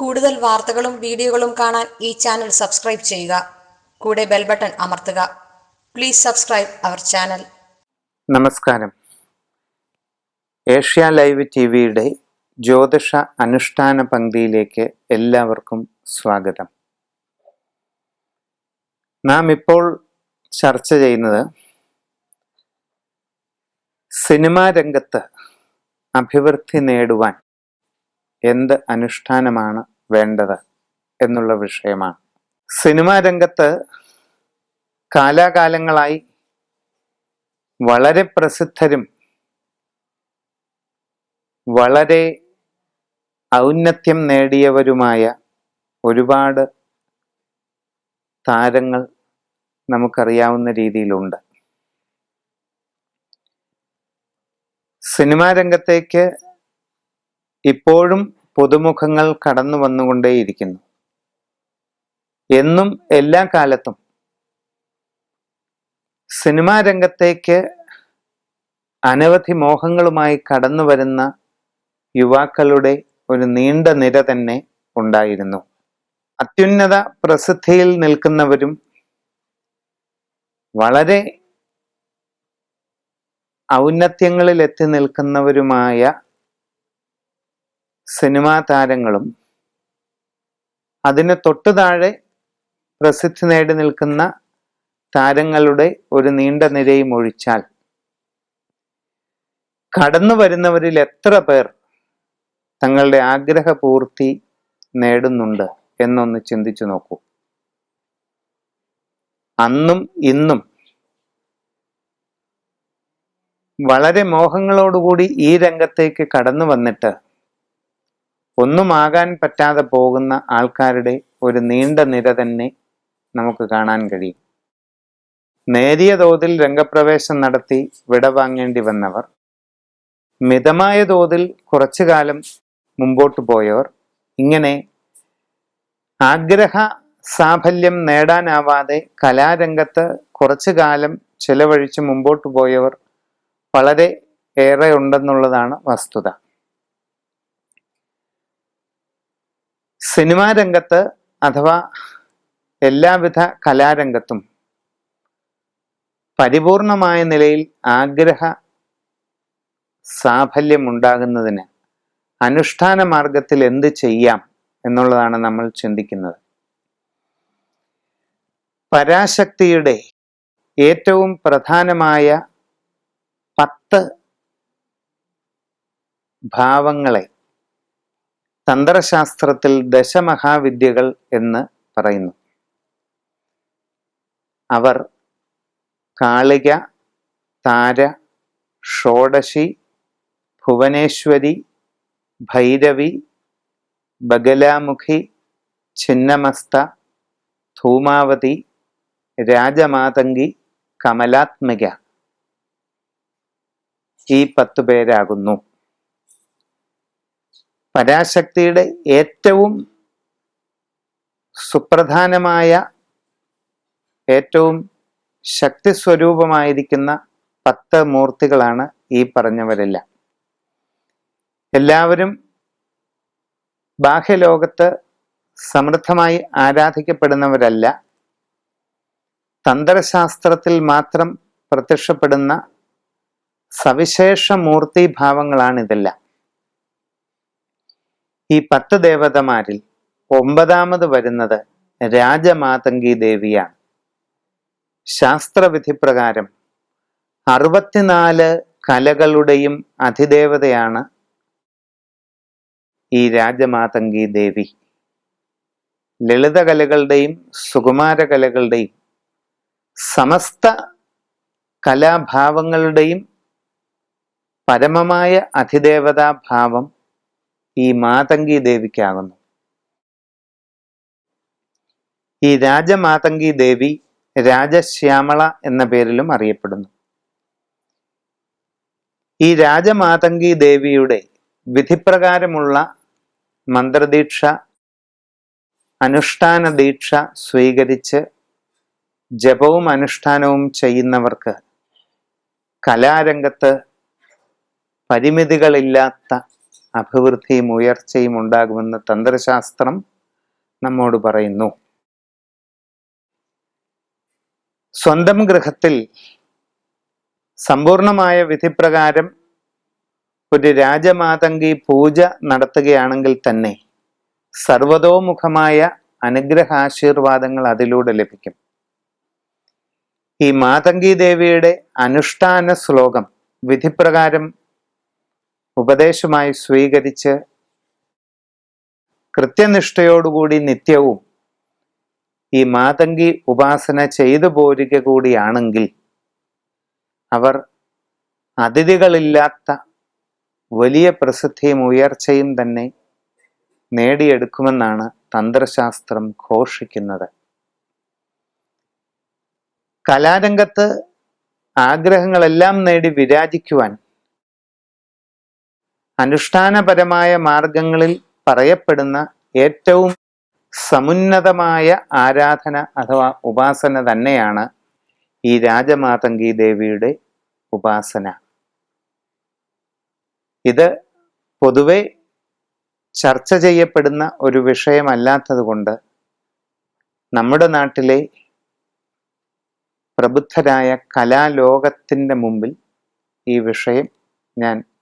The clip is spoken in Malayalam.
കൂടുതൽ വാർത്തകളും വീഡിയോകളും കാണാൻ ഈ ചാനൽ സബ്സ്ക്രൈബ് ചെയ്യുക. കൂടെ ബെൽ ബട്ടൺ അമർത്തുക. Please subscribe our channel. നമസ്കാരം. ഏഷ്യ ലൈവ് ടി വിയുടെ ജ്യോതിഷ അനുഷ്ഠാന പങ്ക്തിയിലേക്ക് എല്ലാവർക്കും സ്വാഗതം. നാം ഇപ്പോൾ ചർച്ച ചെയ്യുന്നത് സിനിമാ രംഗത്ത് അഭിവൃദ്ധി നേടുവാൻ എന്ത് അനുഷ്ഠാനമാണ് വേണ്ടത് എന്നുള്ള വിഷയമാണ്. സിനിമാ രംഗത്ത് കാലാകാലങ്ങളായി വളരെ പ്രസിദ്ധരും വളരെ ഔന്നത്യം നേടിയവരുമായ ഒരുപാട് താരങ്ങൾ നമുക്കറിയാവുന്ന രീതിയിലുണ്ട്. സിനിമാ രംഗത്തേക്ക് ഇപ്പോഴും പുതുമുഖങ്ങൾ കടന്നു വന്നുകൊണ്ടേയിരിക്കുന്നു. എന്നും എല്ലാ കാലത്തും സിനിമാ രംഗത്തേക്ക് അനവധി മോഹങ്ങളുമായി കടന്നു വരുന്ന യുവാക്കളുടെ ഒരു നീണ്ട നിര തന്നെ ഉണ്ടായിരുന്നു. അത്യുന്നത പ്രസിദ്ധിയിൽ നിൽക്കുന്നവരും വളരെ ഔന്നത്യങ്ങളിൽ എത്തി നിൽക്കുന്നവരുമായ സിനിമാ താരങ്ങളും അതിന് തൊട്ടു താഴെ പ്രസിദ്ധി നേടി നിൽക്കുന്ന താരങ്ങളുടെ ഒരു നീണ്ട നിരയും ഒഴിച്ചാൽ കടന്നു വരുന്നവരിൽ എത്ര പേർ തങ്ങളുടെ ആഗ്രഹപൂർത്തി നേടുന്നുണ്ട് എന്നൊന്ന് ചിന്തിച്ചു നോക്കൂ. അന്നും ഇന്നും വളരെ മോഹങ്ങളോടുകൂടി ഈ രംഗത്തേക്ക് കടന്നു വന്നിട്ട് ഒന്നുമാകാൻ പറ്റാതെ പോകുന്ന ആൾക്കാരുടെ ഒരു നീണ്ട നിര തന്നെ നമുക്ക് കാണാൻ കഴിയും. നേരിയ തോതിൽ രംഗപ്രവേശം നടത്തി വിടവാങ്ങേണ്ടി വന്നവർ മിതമായ തോതിൽ കുറച്ചു കാലം മുമ്പോട്ട് പോയവർ ഇങ്ങനെ ആഗ്രഹ സാഫല്യം നേടാനാവാതെ കലാരംഗത്ത് കുറച്ചു കാലം ചെലവഴിച്ച് മുമ്പോട്ട് പോയവർ വളരെ ഏറെ ഉണ്ടെന്നുള്ളതാണ് വസ്തുത. സിനിമാ രംഗത്ത് അഥവാ എല്ലാവിധ കലാരംഗത്തും പരിപൂർണമായ നിലയിൽ ആഗ്രഹ സാഫല്യം ഉണ്ടാകുന്നതിന് അനുഷ്ഠാന മാർഗത്തിൽ എന്ത് ചെയ്യാം എന്നുള്ളതാണ് നമ്മൾ ചിന്തിക്കുന്നത്. പരാശക്തിയുടെ ഏറ്റവും പ്രധാനമായ പത്ത് ഭാവങ്ങളെ തന്ത്രശാസ്ത്രത്തിൽ ദശമഹാവിദ്യകൾ എന്ന് പറയുന്നു. അവർ കാളിക താര ഷോഡശി ഭുവനേശ്വരി ഭൈരവി ബഗലാമുഖി ഛിന്നമസ്ത ധൂമാവതി രാജമാതങ്കി കമലാത്മിക. ഈ പത്തു പേരാകുന്നു. പരാശക്തിയുടെ ഏറ്റവും സുപ്രധാനമായ ഏറ്റവും ശക്തി സ്വരൂപമായിരിക്കുന്ന പത്ത് മൂർത്തികളാണ് ഈ പറഞ്ഞവരെല്ലാം. എല്ലാവരും ബാഹ്യലോകത്ത് സമൃദ്ധമായി ആരാധിക്കപ്പെടുന്നവരല്ല. തന്ത്രശാസ്ത്രത്തിൽ മാത്രം പ്രത്യക്ഷപ്പെടുന്ന സവിശേഷ മൂർത്തിഭാവങ്ങളാണ് ഇതെല്ലാം ഈ പത്ത് ദേവതമാരിൽ ഒമ്പതാമത് വരുന്നത് രാജമാതങ്കി ദേവിയാണ്. ശാസ്ത്രവിധി പ്രകാരം അറുപത്തിനാല് കലകളുടെയും അധിദേവതയാണ് ഈ രാജമാതങ്കി ദേവി. ലളിതകലകളുടെയും സുകുമാരകലകളുടെയും സമസ്ത കലാഭാവങ്ങളുടെയും പരമമായ അധിദേവതാഭാവം ഈ മാതങ്കി ദേവിക്കാകുന്നു. ഈ രാജമാതങ്കി ദേവി രാജശ്യാമള എന്ന പേരിലും അറിയപ്പെടുന്നു. ഈ രാജമാതങ്കി ദേവിയുടെ വിധിപ്രകാരമുള്ള മന്ത്രദീക്ഷ അനുഷ്ഠാന ദീക്ഷ സ്വീകരിച്ച് ജപവും അനുഷ്ഠാനവും ചെയ്യുന്നവർക്ക് കലാരംഗത്ത് പരിമിതികളില്ലാത്ത അഭിവൃദ്ധിയും ഉയർച്ചയും ഉണ്ടാകുമെന്ന് തന്ത്രശാസ്ത്രം നമ്മോട് പറയുന്നു. സ്വന്തം ഗൃഹത്തിൽ സമ്പൂർണമായ വിധിപ്രകാരം ഒരു രാജമാതങ്കി പൂജ നടത്തുകയാണെങ്കിൽ തന്നെ സർവതോമുഖമായ അനുഗ്രഹാശീർവാദങ്ങൾ അതിലൂടെ ലഭിക്കും. ഈ മാതങ്കി ദേവിയുടെ അനുഷ്ഠാന ശ്ലോകം വിധിപ്രകാരം ഉപദേശമായി സ്വീകരിച്ച് കൃത്യനിഷ്ഠയോടുകൂടി നിത്യവും ഈ മാതങ്കി ഉപാസന ചെയ്തു പോരുക കൂടിയാണെങ്കിൽ അവർ അതിഥികളില്ലാത്ത വലിയ പ്രസിദ്ധിയും ഉയർച്ചയും തന്നെ നേടിയെടുക്കുമെന്നാണ് തന്ത്രശാസ്ത്രം ഘോഷിക്കുന്നത്. കലാരംഗത്ത് ആഗ്രഹങ്ങളെല്ലാം നേടി വിരാജിക്കുവാൻ അനുഷ്ഠാനപരമായ മാർഗങ്ങളിൽ പറയപ്പെടുന്ന ഏറ്റവും സമുന്നതമായ ആരാധന അഥവാ ഉപാസന തന്നെയാണ് ഈ രാജമാതങ്കി ദേവിയുടെ ഉപാസന. ഇത് പൊതുവെ ചർച്ച ചെയ്യപ്പെടുന്ന ഒരു വിഷയമല്ലാത്തതുകൊണ്ട് നമ്മുടെ നാട്ടിലെ പ്രബുദ്ധരായ കലാലോകത്തിന്റെ മുമ്പിൽ ഈ വിഷയം ഞാൻ